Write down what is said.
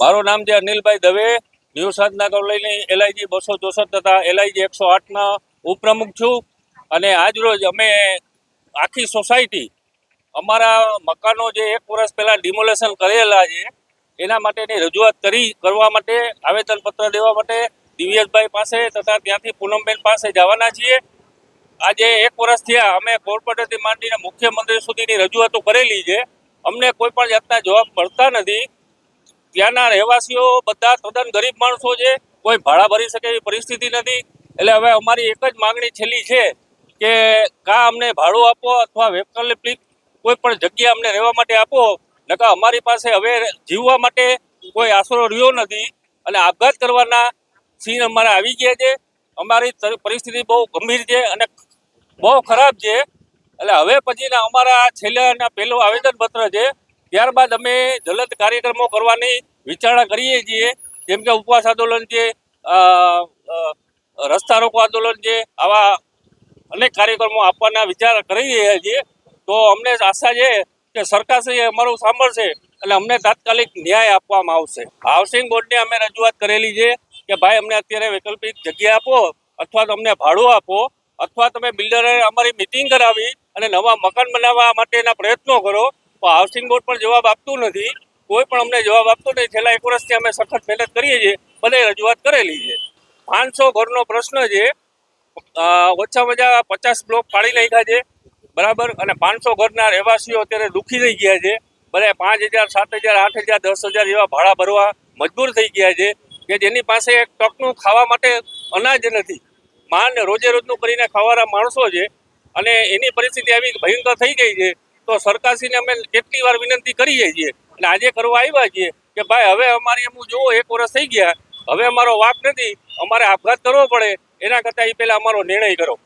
મારું નામ છે Anilbhai Dave, new Sadhana colony LIG બસો ચોસઠ તથા એલઆઈજી એકસો આઠના ઉપપ્રમુખ છું. અને આજરોજ અમે આખી સોસાયટી, અમારા મકાનો જે એક વર્ષ પહેલાં ડિમોલેશન કરેલા છે, એના માટેની રજૂઆત કરી, કરવા માટે આવેદનપત્ર દેવા માટે દિવ્યેશભાઈ પાસે તથા ત્યાંથી પૂનમબેન પાસે જવાના છીએ. આજે એક વર્ષ થયા અમે કોર્પોરેટરથી માંડીને મુખ્યમંત્રી સુધીની રજૂઆતો કરેલી છે. અમને કોઈ પણ જાતના જવાબ મળતા નથી. ત્યાંના રહેવાસીઓ બધા તદ્દન ગરીબ માણસો છે, કોઈ ભાડા ભરી શકે એવી પરિસ્થિતિ નથી. એટલે હવે અમારી એક જ માગણી છેલ્લી છે કે કાં અમને ભાડું આપો અથવા વૈકલ્પિક કોઈ પણ જગ્યા અમને રહેવા માટે આપો. નકા અમારી પાસે હવે જીવવા માટે કોઈ આશરો રહ્યો નથી અને આપઘાત કરવાના સીન અમારા આવી ગયા છે. અમારી પરિસ્થિતિ બહુ ગંભીર છે અને બહુ ખરાબ છે. એટલે હવે પછીના અમારા છેલ્લાના પહેલું આવેદનપત્ર છે ત્યારબાદ અમે જલદ કાર્યક્રમો કરવાની વિચારણા કરીએ છીએ. જેમ કે ઉપવાસ આંદોલન છે રસ્તા રોકો આંદોલન છે, આવા અનેક કાર્યક્રમો આપવાના વિચાર કરી રહ્યા છીએ. તો અમને આશા છે કે સરકારશ્રી અમારું સાંભળશે અને અમને તાત્કાલિક ન્યાય આપવામાં આવશે. હાઉસિંગ બોર્ડને અમે રજૂઆત કરેલી છે કે ભાઈ, અમને અત્યારે વૈકલ્પિક જગ્યા આપો અથવા તો અમને ભાડું આપો અથવા તમે બિલ્ડરે અમારી મિટિંગ કરાવી અને નવા મકાન બનાવવા માટેના પ્રયત્નો કરો. તો હાઉસિંગ બોર્ડ પણ જવાબ આપતું નથી. કોઈ પણ અમને જવાબ આપતો નથી. છેલ્લા એક વર્ષથી અમે સખત મહેનત કરીએ છીએ. બધે રજૂઆત કરેલી છે. પાંચસો ઘરનો પ્રશ્ન છે. ઓછામાં ઓછા પચાસ બ્લોક પાડી નાખ્યા છે. બરાબર? અને પાંચસો ઘરના રહેવાસીઓ અત્યારે દુઃખી થઈ ગયા છે. બધા પાંચ હજાર, સાત હજાર, આઠ હજાર, દસ હજાર જેવા ભાડા ભરવા મજબૂર થઈ ગયા છે કે જેની પાસે એક ટકનું ખાવા માટે અનાજ નથી. માન રોજે રોજનું કરીને ખાવાના માણસો છે. અને એની પરિસ્થિતિ આવી ભયંકર થઈ ગઈ છે. તો સરકારશ્રીને અમે કેટલી વાર વિનંતી કરીએ છીએ. અને આજે કરવા આવ્યા છીએ કે ભાઈ, હવે અમારી એમ જુઓ, એક વર્ષ થઈ ગયા. હવે અમારો વાક નથી. અમારે આપઘાત કરવો પડે. એના કરતાં એ પહેલાં અમારો નિર્ણય કરો.